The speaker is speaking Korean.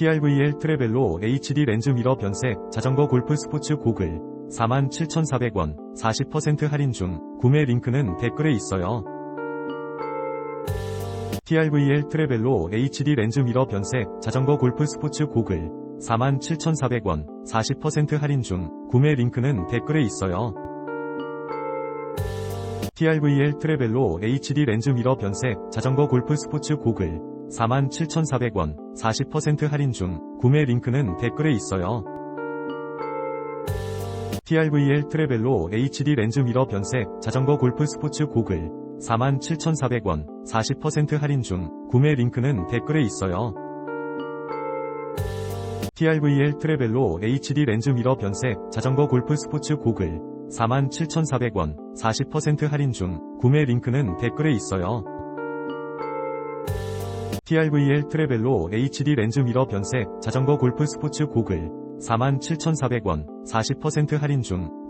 TRVL 트레벨로 HD 렌즈 미러 변색 자전거 골프 스포츠 고글. 47,400원 40% 할인 중. 구매 링크는 댓글에 있어요. TRVL 트레벨로 HD 렌즈 미러 변색 자전거 골프 스포츠 고글. 47,400원 40% 할인 중. 구매 링크는 댓글에 있어요. TRVL 트레벨로 HD 렌즈 미러 변색 자전거 골프 스포츠 고글 47,400원 40% 할인 중 구매 링크는 댓글에 있어요. TRVL 트레벨로 HD 렌즈 미러 변색 자전거 골프 스포츠 고글 47,400원 40% 할인 중 구매 링크는 댓글에 있어요. TRVL 트레벨로 HD 렌즈 미러 변색 자전거 골프 스포츠 고글 47,400원 40% 할인 중 구매 링크는 댓글에 있어요. TRVL 트레벨로 HD 렌즈 미러 변색 자전거 골프 스포츠 고글 47,400원 40% 할인 중